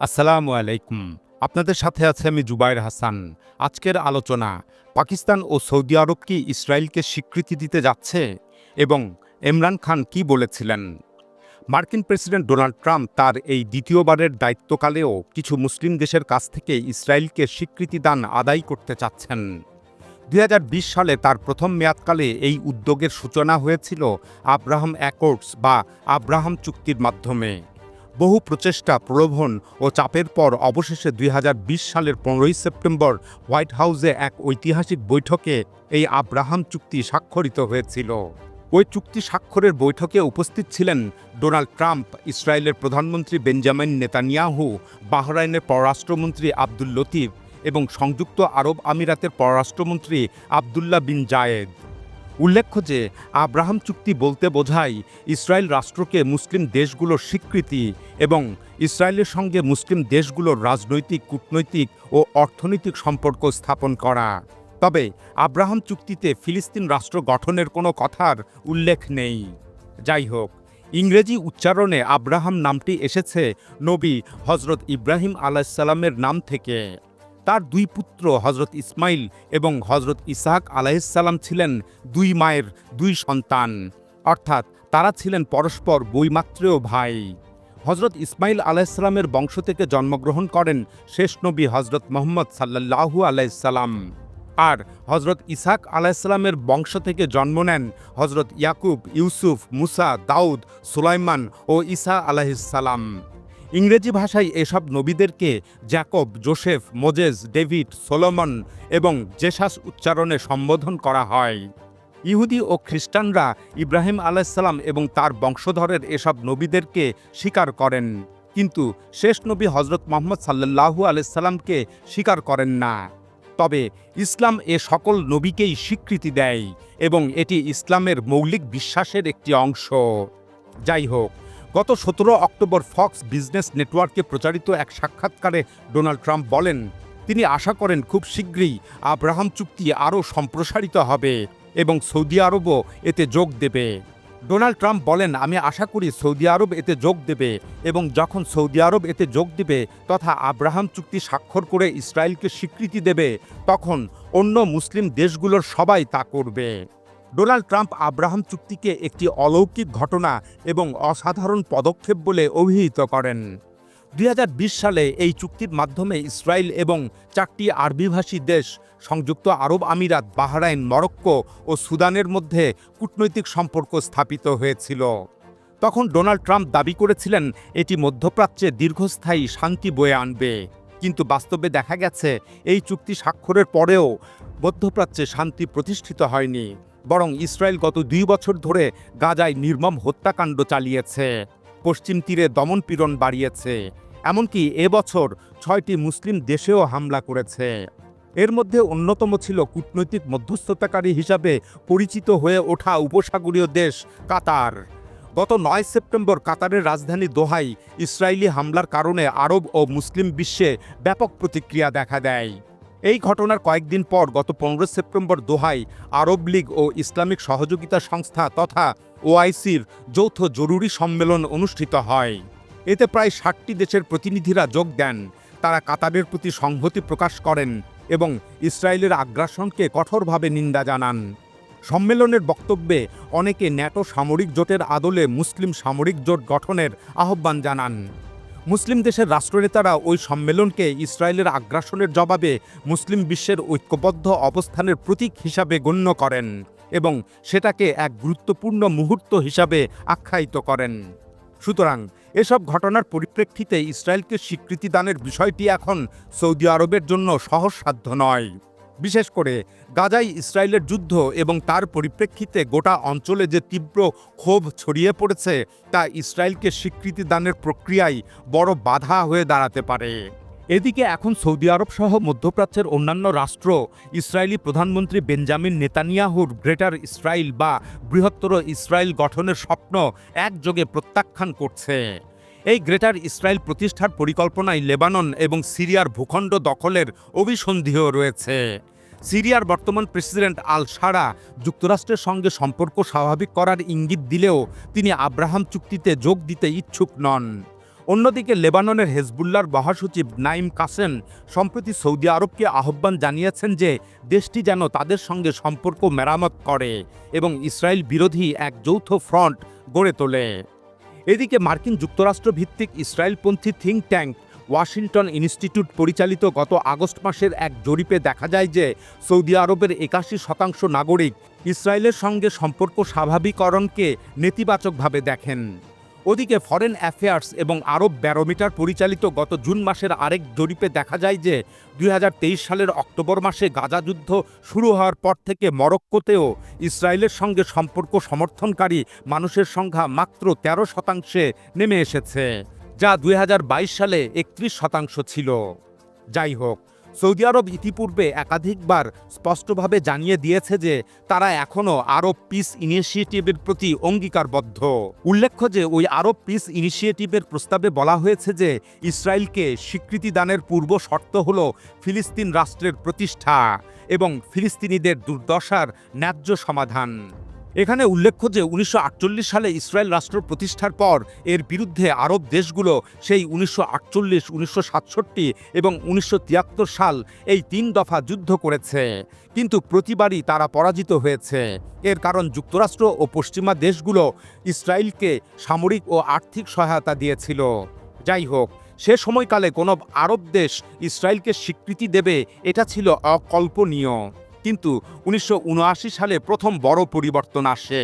আসসালামু আলাইকুম। আপনাদের সাথে আছে আমি জুবাইর হাসান। আজকের আলোচনা, পাকিস্তান ও সৌদি আরব কি ইসরায়েলকে স্বীকৃতি দিতে যাচ্ছে? এবং ইমরান খান কি বলেছিলেন? মার্কিন প্রেসিডেন্ট ডোনাল্ড ট্রাম্প তার এই দ্বিতীয়বারের দায়িত্বকালেও কিছু মুসলিম দেশের কাছ থেকে ইসরায়েলকে স্বীকৃতি দান আদায় করতে চাচ্ছেন। দু হাজার বিশ সালে তার প্রথম মেয়াদকালে এই উদ্যোগের সূচনা হয়েছিল আব্রাহাম অ্যাকর্ডস বা আব্রাহাম চুক্তির মাধ্যমে। বহু প্রচেষ্টা, প্রলোভন ও চাপের পর অবশেষে দুই হাজার বিশ সালের পনেরোই সেপ্টেম্বর হোয়াইট হাউসে এক ঐতিহাসিক বৈঠকে এই আব্রাহাম চুক্তি স্বাক্ষরিত হয়েছিল। ওই চুক্তি স্বাক্ষরের বৈঠকে উপস্থিত ছিলেন ডোনাল্ড ট্রাম্প, ইসরায়েলের প্রধানমন্ত্রী বেঞ্জামিন নেতানিয়াহু, বাহরাইনের পররাষ্ট্রমন্ত্রী আব্দুল লতিফ এবং সংযুক্ত আরব আমিরাতের পররাষ্ট্রমন্ত্রী আবদুল্লাহ বিন জায়েদ। উল্লেখ্য যে, আব্রাহাম চুক্তি বলতে বোঝায়, ইসরায়েল রাষ্ট্রকে মুসলিম দেশগুলোর স্বীকৃতি এবং ইসরায়েলের সঙ্গে মুসলিম দেশগুলোর রাজনৈতিক, কূটনৈতিক ও অর্থনৈতিক সম্পর্ক স্থাপন করা। তবে আব্রাহাম চুক্তিতে ফিলিস্তিন রাষ্ট্র গঠনের কোনো কথার উল্লেখ নেই। যাই হোক ইংরেজি উচ্চারণে আব্রাহাম নামটি এসেছে নবী হজরত ইব্রাহিম আলাইসাল্লামের নাম থেকে। তার দুই পুত্র হজরত ইসমাইল এবং হজরত ইসাহাক আলাইসাল্লাম ছিলেন দুই মায়ের দুই সন্তান। অর্থাৎ তারা ছিলেন পরস্পর বইমাত্রেয় ভাই। হজরত ইসমাইল আলাইসাল্লামের বংশ থেকে জন্মগ্রহণ করেন শেষ নবী হজরত মোহাম্মদ সাল্লাল্লাহু আলাইসাল্লাম আর হজরত ইসাক আলাইসাল্লামের বংশ থেকে জন্ম নেন হজরত ইয়াকুব, ইউসুফ, মুসা, দাউদ, সুলাইমান ও ইসা আলাহিসাল্লাম ইংরেজি ভাষায় এসব নবীদেরকে Jacob Joseph, Moses, David, Solomon এবং জেসাস উচ্চারণে সম্বোধন করা হয়। ইহুদি ও খ্রিস্টানরা ইব্রাহিম আলাইসাল্লাম এবং তার বংশধরের এসব নবীদেরকে স্বীকার করেন। কিন্তু শেষ নবী হজরত মোহাম্মদ সাল্লাহু আলাইসাল্লামকে স্বীকার করেন না। তবে ইসলাম এ সকল নবীকেই স্বীকৃতি দেয় এবং এটি ইসলামের মৌলিক বিশ্বাসের একটি অংশ। যাই হোক গত সতেরো অক্টোবর ফক্স বিজনেস নেটওয়ার্কে প্রচারিত এক সাক্ষাৎকারে ডোনাল্ড ট্রাম্প বলেন, তিনি আশা করেন খুব শীঘ্রই আব্রাহাম চুক্তি আরও সম্প্রসারিত হবে এবং সৌদি আরবও এতে যোগ দেবে। ডোনাল্ড ট্রাম্প বলেন, আমি আশা করি সৌদি আরব এতে যোগ দেবে এবং যখন সৌদি আরব এতে যোগ দেবে তথা আব্রাহাম চুক্তি স্বাক্ষর করে ইসরায়েলকে স্বীকৃতি দেবে, তখন অন্য মুসলিম দেশগুলোর সবাই তা করবে। ডোনাল্ড ট্রাম্প আব্রাহাম চুক্তিকে একটি অলৌকিক ঘটনা এবং অসাধারণ পদক্ষেপ বলে অভিহিত করেন। দুই হাজার বিশ সালে এই চুক্তির মাধ্যমে ইসরায়েল এবং চারটি আরবিভাষী দেশ সংযুক্ত আরব আমিরাত, বাহরাইন, মরক্কো ও সুদানের মধ্যে কূটনৈতিক সম্পর্ক স্থাপিত হয়েছিল। তখন ডোনাল্ড ট্রাম্প দাবি করেছিলেন, এটি মধ্যপ্রাচ্যে দীর্ঘস্থায়ী শান্তি বয়ে আনবে। কিন্তু বাস্তবে দেখা গেছে, এই চুক্তি স্বাক্ষরের পরেও মধ্যপ্রাচ্যে শান্তি প্রতিষ্ঠিত হয়নি। বরং ইসরায়েল গত দুই বছর ধরে গাজায় নির্মম হত্যাকাণ্ড চালিয়েছে। পশ্চিম তীরে দমনপীড়ন বাড়িয়েছে। এমনকি এবছর ছয়টি মুসলিম দেশেও হামলা করেছে। এর মধ্যে অন্যতম ছিল কূটনৈতিক মধ্যস্থতাকারী হিসাবে পরিচিত হয়ে ওঠা উপসাগরীয় দেশ কাতার। গত নয় সেপ্টেম্বর কাতারের রাজধানী দোহাই ইসরায়েলি হামলার কারণে আরব ও মুসলিম বিশ্বে ব্যাপক প্রতিক্রিয়া দেখা দেয়। এই ঘটনার কয়েকদিন পর গত পনেরো সেপ্টেম্বর দোহাই আরব লীগ ও ইসলামিক সহযোগিতা সংস্থা তথা ওআইসির যৌথ জরুরি সম্মেলন অনুষ্ঠিত হয়। এতে প্রায় ষাটটি দেশের প্রতিনিধিরা যোগ দেন। তারা কাতারের প্রতি সংহতি প্রকাশ করেন এবং ইসরায়েলের আগ্রাসনকে কঠোরভাবে নিন্দা জানান। সম্মেলনের বক্তব্যে অনেকে ন্যাটো সামরিক জোটের আদলে মুসলিম সামরিক জোট গঠনের আহ্বান জানান। মুসলিম দেশের রাষ্ট্রনেতারা ওই সম্মেলনকে ইসরায়েলের আগ্রাসনের জবাবে মুসলিম বিশ্বের ঐক্যবদ্ধ অবস্থানের প্রতীক হিসাবে গণ্য করেন এবং সেটাকে এক গুরুত্বপূর্ণ মুহূর্ত হিসাবে আখ্যায়িত করেন। সুতরাং এসব ঘটনার পরিপ্রেক্ষিতে ইসরায়েলকে স্বীকৃতি দানের বিষয়টি এখন সৌদি আরবের জন্য সহজসাধ্য নয়। বিশেষ করে গাজায় ইসরায়েলের যুদ্ধ এবং তার পরিপ্রেক্ষিতে গোটা অঞ্চলে যে তীব্র ক্ষোভ ছড়িয়ে পড়েছে, তা ইসরায়েলকে স্বীকৃতি দানের প্রক্রিয়ায় বড় বাধা হয়ে দাঁড়াতে পারে। এদিকে এখন সৌদি আরব সহ মধ্যপ্রাচ্যের অন্যান্য রাষ্ট্র, ইসরায়েলি প্রধানমন্ত্রী বেঞ্জামিন নেতানিয়াহুর গ্রেটার ইসরায়েল বা বৃহত্তর ইসরায়েল গঠনের স্বপ্ন একযোগে প্রত্যাখ্যান করছে। এই গ্রেটার ইসরায়েল প্রতিষ্ঠার পরিকল্পনায় লেবানন এবং সিরিয়ার ভূখণ্ড দখলের অভিসন্ধিও রয়েছে। সিরিয়ার বর্তমান প্রেসিডেন্ট আল সারা যুক্তরাষ্ট্রের সঙ্গে সম্পর্ক স্বাভাবিক করার ইঙ্গিত দিলেও তিনি আব্রাহাম চুক্তিতে যোগ দিতে ইচ্ছুক নন। অন্যদিকে লেবাননের হেজবুল্লার মহাসচিব নাইম কাসেন সম্প্রতি সৌদি আরবকে আহ্বান জানিয়েছেন যে দেশটি যেন তাদের সঙ্গে সম্পর্ক মেরামত করে এবং ইসরায়েল বিরোধী এক যৌথ ফ্রন্ট গড়ে তোলে। এদিকে মার্কিন যুক্তরাষ্ট্র ভিত্তিক ইসরায়েলপন্থী থিঙ্ক ট্যাঙ্ক ওয়াশিংটন ইনস্টিটিউট পরিচালিত গত আগস্ট মাসের এক জরিপে দেখা যায় যে সৌদি আরবের একাশি শতাংশ নাগরিক ইসরায়েলের সঙ্গে সম্পর্ক স্বাভাবিকরণকে নেতিবাচকভাবে দেখেন। ওদিকে ফরেন অ্যাফেয়ার্স এবং আরব ব্যারোমিটার পরিচালিত গত জুন মাসের আরেক জরিপে দেখা যায় যে দুই হাজার তেইশ সালের অক্টোবর মাসে গাজা যুদ্ধ শুরু হওয়ার পর থেকে মরক্কোতেও ইসরায়েলের সঙ্গে সম্পর্ক সমর্থনকারী মানুষের সংখ্যা মাত্র ১৩ শতাংশে নেমে এসেছে। যা দুই হাজার বাইশ সালে একত্রিশ শতাংশ ছিল। যাই হোক, সৌদি আরব ইতিপূর্বে একাধিকবার স্পষ্টভাবে জানিয়ে দিয়েছে যে তারা এখনও আরব পিস ইনিশিয়েটিভের প্রতি অঙ্গীকারবদ্ধ। উল্লেখ্য যে ওই আরব পিস ইনিশিয়েটিভের প্রস্তাবে বলা হয়েছে যে ইসরায়েলকে স্বীকৃতি দানের পূর্ব শর্ত হল ফিলিস্তিন রাষ্ট্রের প্রতিষ্ঠা এবং ফিলিস্তিনিদের দুর্দশার ন্যায্য সমাধান। এখানে উল্লেখ্য যে উনিশশো আটচল্লিশ সালে ইসরায়েল রাষ্ট্র প্রতিষ্ঠার পর এর বিরুদ্ধে আরব দেশগুলো সেই উনিশশো আটচল্লিশ, উনিশশো এবং উনিশশো তিয়াত্তর সাল এই তিন দফা যুদ্ধ করেছে। কিন্তু প্রতিবারই তারা পরাজিত হয়েছে। এর কারণ যুক্তরাষ্ট্র ও পশ্চিমা দেশগুলো ইসরায়েলকে সামরিক ও আর্থিক সহায়তা দিয়েছিল। যাই হোক, সে সময়কালে কোনো আরব দেশ ইসরায়েলকে স্বীকৃতি দেবে, এটা ছিল অকল্পনীয়। কিন্তু উনিশশো উনআশি সালে প্রথম বড় পরিবর্তন আসে।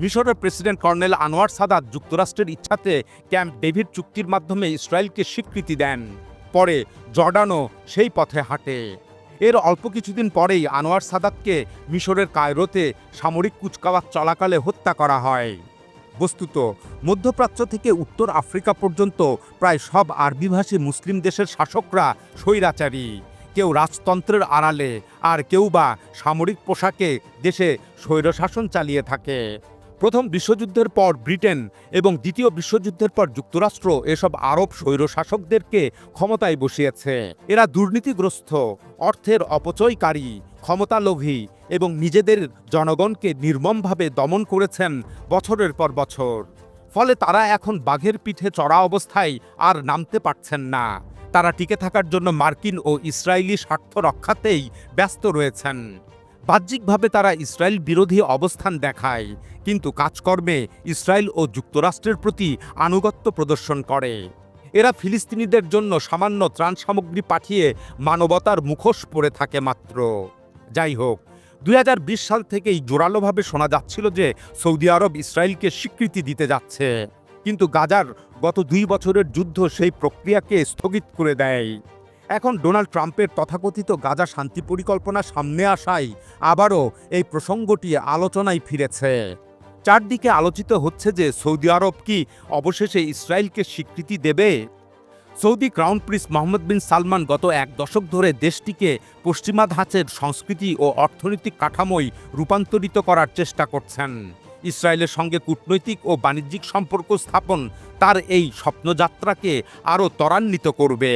মিশরের প্রেসিডেন্ট কর্নেল আনোয়ার সাদাত যুক্তরাষ্ট্রের ইচ্ছাতে ক্যাম্প ডেভিড চুক্তির মাধ্যমে ইসরায়েলকে স্বীকৃতি দেন। পরে জর্ডানও সেই পথে হাঁটে। এর অল্প কিছুদিন পরেই আনোয়ার সাদাতকে মিশরের কায়রোতে সামরিক কুচকাওয়াজ চলাকালে হত্যা করা হয়। বস্তুত, মধ্যপ্রাচ্য থেকে উত্তর আফ্রিকা পর্যন্ত প্রায় সব আরবিভাষী মুসলিম দেশের শাসকরা স্বৈরাচারী। কেউ রাজতন্ত্রের আড়ালে আর কেউ বা সামরিক পোশাকে দেশে স্বৈরশাসন চালিয়ে থাকে। প্রথম বিশ্বযুদ্ধের পর ব্রিটেন এবং দ্বিতীয় বিশ্বযুদ্ধের পর যুক্তরাষ্ট্র এসব আরব স্বৈরশাসকদেরকে ক্ষমতায় বসিয়েছে। এরা দুর্নীতিগ্রস্ত, অর্থের অপচয়কারী, ক্ষমতালোভী এবং নিজেদের জনগণকে নির্মমভাবে দমন করেছেন বছরের পর বছর। ফলে তারা এখন বাঘের পিঠে চড়া অবস্থায় আর নামতে পারছেন না। তারা টিকে থাকার জন্য মার্কিন ও ইসরায়েলি স্বার্থ রক্ষাতেই ব্যস্ত রয়েছেন। বাহ্যিকভাবে তারা ইসরায়েল বিরোধী অবস্থান দেখায়, কিন্তু কাজকর্মে ইসরায়েল ও যুক্তরাষ্ট্রের প্রতি আনুগত্য প্রদর্শন করে। এরা ফিলিস্তিনিদের জন্য সামান্য ত্রাণ সামগ্রী পাঠিয়ে মানবতার মুখোশ পরে থাকে মাত্র। যাই হোক দু হাজার বিশ সাল থেকেই জোরালোভাবে শোনা যাচ্ছিল যে সৌদি আরব ইসরায়েলকে স্বীকৃতি দিতে যাচ্ছে। কিন্তু গাজার গত দুই বছরের যুদ্ধ সেই প্রক্রিয়াকে স্থগিত করে দেয়। এখন ডোনাল্ড ট্রাম্পের তথাকথিত গাজা শান্তি পরিকল্পনা সামনে আসায় আবারও এই প্রসঙ্গটি আলোচনায় ফিরেছে। চারদিকে আলোচিত হচ্ছে যে সৌদি আরব কি অবশেষে ইসরায়েলকে স্বীকৃতি দেবে? Saudi crown prince Mohammed bin Salman গত এক দশক ধরে দেশটিকে পশ্চিমা ধাঁচের সংস্কৃতি ও অর্থনৈতিক কাঠামোয় রূপান্তরিত করার চেষ্টা করছেন। ইসরায়েলের সঙ্গে কূটনৈতিক ও বাণিজ্যিক সম্পর্ক স্থাপন তার এই স্বপ্নযাত্রাকে আরও ত্বরান্বিত করবে।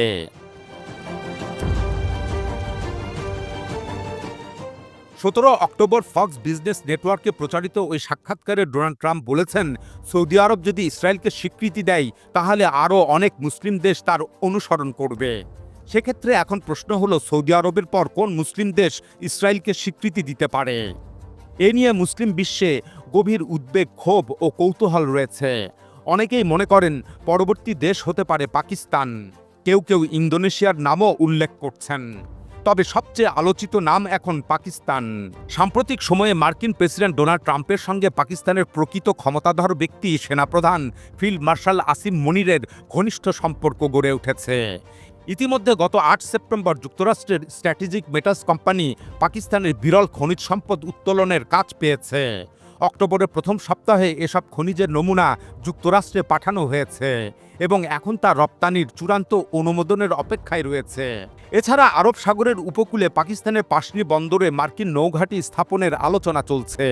সতেরো অক্টোবর ফক্স বিজনেস নেটওয়ার্কে প্রচারিত ওই সাক্ষাৎকারে ডোনাল্ড ট্রাম্প বলেছেন, সৌদি আরব যদি ইসরায়েলকে স্বীকৃতি দেয়, তাহলে আরও অনেক মুসলিম দেশ তার অনুসরণ করবে। সেক্ষেত্রে এখন প্রশ্ন হলো, সৌদি আরবের পর কোন মুসলিম দেশ ইসরায়েলকে স্বীকৃতি দিতে পারে? এ নিয়ে মুসলিম বিশ্বে গভীর উদ্বেগ, ক্ষোভ ও কৌতূহল রয়েছে। অনেকেই মনে করেন পরবর্তী দেশ হতে পারে পাকিস্তান। কেউ কেউ ইন্দোনেশিয়ার নামও উল্লেখ করছেন। তবে সবচেয়ে আলোচিত নাম এখন পাকিস্তান। সাম্প্রতিক সময়ে মার্কিন প্রেসিডেন্ট ডোনাল্ড ট্রাম্পের সঙ্গে পাকিস্তানের প্রকৃত ক্ষমতাধর ব্যক্তি, সেনাপ্রধান, ফিল্ড মার্শাল আসিম মনিরের ঘনিষ্ঠ সম্পর্ক গড়ে উঠেছে। ইতিমধ্যে গত আট সেপ্টেম্বর যুক্তরাষ্ট্রের স্ট্র্যাটেজিক মেটাস কোম্পানি পাকিস্তানের বিরল খনিজ সম্পদ উত্তোলনের কাজ পেয়েছে। অক্টোবরের প্রথম সপ্তাহে এসব খনিজের নমুনা যুক্তরাষ্ট্রে পাঠানো হয়েছে এবং এখন তা রপ্তানির চূড়ান্ত অনুমোদনের অপেক্ষায় রয়েছে। এছাড়া আরব সাগরের উপকূলে পাকিস্তানের পাশনি বন্দরে মার্কিন নৌঘাঁটি স্থাপনের আলোচনা চলছে।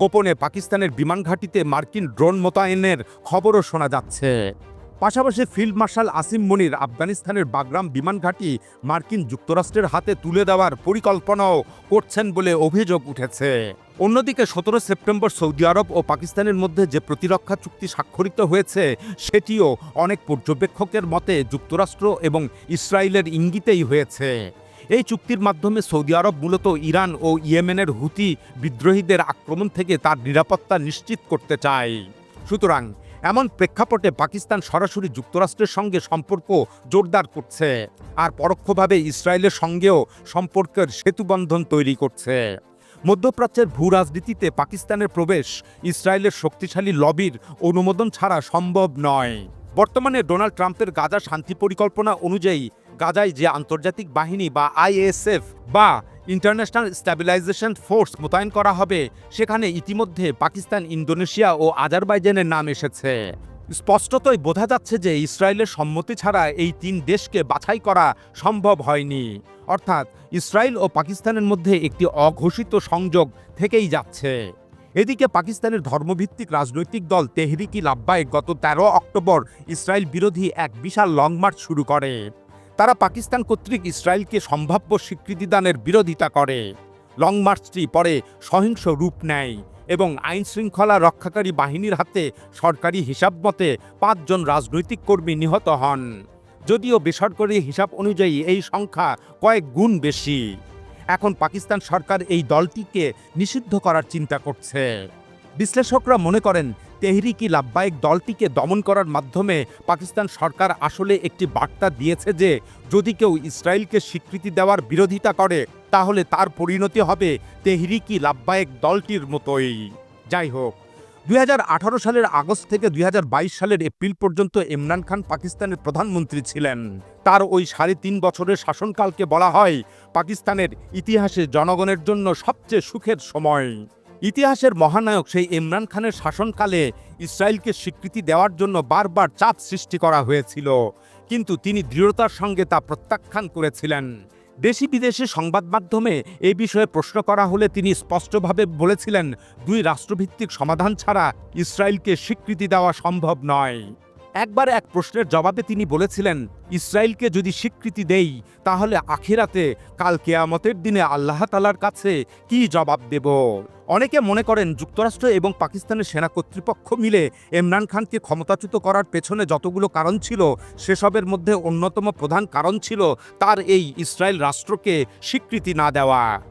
গোপনে পাকিস্তানের বিমান ঘাঁটিতে মার্কিন ড্রোন মোতায়েনের খবরও শোনা যাচ্ছে। পাশাপাশি ফিল্ড মার্শাল আসিম মনির আফগানিস্তানের বাগরাম বিমান ঘাঁটি মার্কিন যুক্তরাষ্ট্রের হাতে তুলে দেওয়ার পরিকল্পনাও করছেন বলে অভিযোগ উঠেছে। অন্যদিকে সতেরো সেপ্টেম্বর সৌদি আরব ও পাকিস্তানের মধ্যে যে প্রতিরক্ষা চুক্তি স্বাক্ষরিত হয়েছে, সেটিও অনেক পর্যবেক্ষকের মতে যুক্তরাষ্ট্র এবং ইসরায়েলের ইঙ্গিতেই হয়েছে। এই চুক্তির মাধ্যমে সৌদি আরব মূলত ইরান ও ইয়েমেনের হুতি বিদ্রোহীদের আক্রমণ থেকে তার নিরাপত্তা নিশ্চিত করতে চায়। সুতরাং এমন প্রেক্ষাপটে পাকিস্তান সরাসরি যুক্তরাষ্ট্রের সঙ্গে সম্পর্ক জোরদার করছে আর পরোক্ষভাবে ইসরায়েলের সঙ্গেও সম্পর্কের সেতুবন্ধন তৈরি করছে। মধ্যপ্রাচ্যের ভূ রাজনীতিতে পাকিস্তানের প্রবেশ ইসরায়েলের শক্তিশালী লবির অনুমোদন ছাড়া সম্ভব নয়। বর্তমানে ডোনাল্ড ট্রাম্পের গাজা শান্তি পরিকল্পনা অনুযায়ী গাজায় যে আন্তর্জাতিক বাহিনী বা আইএসএফ বা ইন্টারন্যাশনাল স্ট্যাবিলাইজেশন ফোর্স মোতায়েন করা হবে। সেখানে ইতিমধ্যে পাকিস্তান, ইন্দোনেশিয়া ও আজারবাইজানের নাম এসেছে। স্পষ্টতই বোঝা যাচ্ছে যে ইসরায়েলের সম্মতি ছাড়া এই তিন দেশকে বাছাই করা সম্ভব হয়নি। অর্থাৎ, ইসরায়েল ও পাকিস্তানের মধ্যে একটি অঘোষিত সংযোগ থেকেই যাচ্ছে। এদিকে পাকিস্তানের ধর্মভিত্তিক রাজনৈতিক দল তেহরিকি লাব্বায় গত তেরো অক্টোবর ইসরায়েল বিরোধী এক বিশাল লং মার্চ শুরু করে। তারা পাকিস্তান কর্তৃক ইসরায়েলকে সম্ভাব্য স্বীকৃতিদানের বিরোধিতা করে। লং মার্চটি পরে সহিংস রূপ নেয় এবং আইন শৃঙ্খলা রক্ষাকারী বাহিনীর হাতে সরকারি হিসাব মতে পাঁচজন রাজনৈতিক কর্মী নিহত হন। যদিও বেসরকারি হিসাব অনুযায়ী এই সংখ্যা কয়েক গুণ বেশি। এখন পাকিস্তান সরকার এই দলটিকে নিষিদ্ধ করার চিন্তা করছে। বিশ্লেষকরা মনে করেন তেহরিকি লাভবায়ক দলটিকে দমন করার মাধ্যমে পাকিস্তান সরকার আসলে একটি বার্তা দিয়েছে যে, যদি কেউ ইসরায়েলকে স্বীকৃতি দেওয়ার বিরোধিতা করে, তাহলে তার পরিণতি হবে তেহরিকি লাভবায়ক দলটির মতোই। যাই হোক দুই হাজার আঠারো সালের আগস্ট থেকে দুই হাজার বাইশ সালের এপ্রিল পর্যন্ত ইমরান খান পাকিস্তানের প্রধানমন্ত্রী ছিলেন। তার ওই সাড়ে তিন বছরের শাসনকালকে বলা হয় পাকিস্তানের ইতিহাসে জনগণের জন্য সবচেয়ে সুখের সময়। ইতিহাসের মহানায়ক সেই ইমরান খানের শাসনকালে ইসরায়েলকে স্বীকৃতি দেওয়ার জন্য বারবার চাপ সৃষ্টি করা হয়েছিল। কিন্তু তিনি দৃঢ়তার সঙ্গে তা প্রত্যাখ্যান করেছিলেন। দেশি বিদেশি সংবাদ মাধ্যমে এই বিষয়ে প্রশ্ন করা হলে তিনি স্পষ্টভাবে বলেছিলেন, দুই রাষ্ট্রভিত্তিক সমাধান ছাড়া ইসরায়েলকে স্বীকৃতি দেওয়া সম্ভব নয়। একবার এক প্রশ্নের জবাবে তিনি বলেছিলেন, ইসরায়েলকে যদি স্বীকৃতি দেই, তাহলে আখিরাতে, কাল কেয়ামতের দিনে আল্লাহ তালার কাছে কি জবাব দেব? অনেকে মনে করেন যুক্তরাষ্ট্র এবং পাকিস্তানের সেনা কর্তৃপক্ষ মিলে ইমরান খানকে ক্ষমতাচ্যুত করার পেছনে যতগুলো কারণ ছিল, সেসবের মধ্যে অন্যতম প্রধান কারণ ছিল তার এই ইসরায়েল রাষ্ট্রকে স্বীকৃতি না দেওয়া।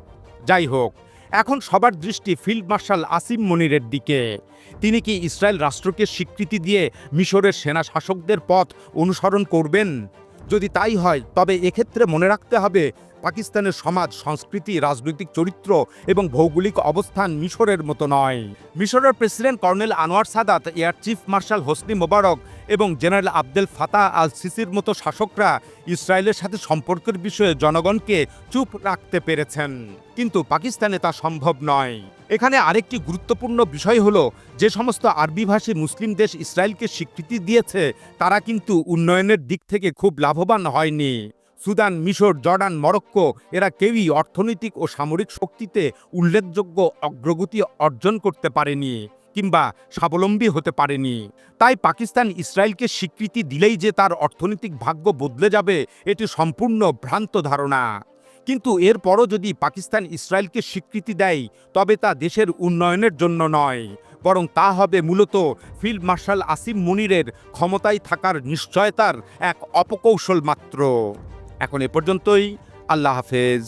যাই হোক এখন সবার দৃষ্টি ফিল্ড মার্শাল আসিম মনিরের দিকে। তিনি কি ইসরায়েল রাষ্ট্রকে স্বীকৃতি দিয়ে মিশরের সেনা শাসকদের পথ অনুসরণ করবেন? যদি তাই হয়, তবে এক্ষেত্রে মনে রাখতে হবে, পাকিস্তানের সমাজ, সংস্কৃতি, রাজনৈতিক চরিত্র এবং ভৌগোলিক অবস্থান মিশরের মতো নয়। মিশরের president colonel Anwar Sadat, air chief marshal Hosni Mubarak এবং জেনারেল আবদেল ফাতা আল সিসির মতো শাসকরা ইসরায়েলের সাথে সম্পর্কের বিষয়ে জনগণকে চুপ রাখতে পেরেছেন। কিন্তু পাকিস্তানে তা সম্ভব নয়। এখানে আরেকটি গুরুত্বপূর্ণ বিষয় হলো, যে সমস্ত আরবিভাষী মুসলিম দেশ ইসরায়েলকে স্বীকৃতি দিয়েছে, তারা কিন্তু উন্নয়নের দিক থেকে খুব লাভবান হয়নি। সুদান, মিশর, জর্ডান, মরক্কো, এরা কেউই অর্থনৈতিক ও সামরিক শক্তিতে উল্লেখযোগ্য অগ্রগতি অর্জন করতে পারেনি কিংবা স্বাবলম্বী হতে পারেনি। তাই পাকিস্তান ইসরায়েলকে স্বীকৃতি দিলেই যে তার অর্থনৈতিক ভাগ্য বদলে যাবে, এটি সম্পূর্ণ ভ্রান্ত ধারণা। কিন্তু এরপরও যদি পাকিস্তান ইসরায়েলকে স্বীকৃতি দেয়, তবে তা দেশের উন্নয়নের জন্য নয়। বরং তা হবে মূলত ফিল্ড মার্শাল আসিম মুনিরের ক্ষমতায় থাকার নিশ্চয়তার এক অপকৌশল মাত্র। এখন এ পর্যন্তই। আল্লাহ হাফেজ।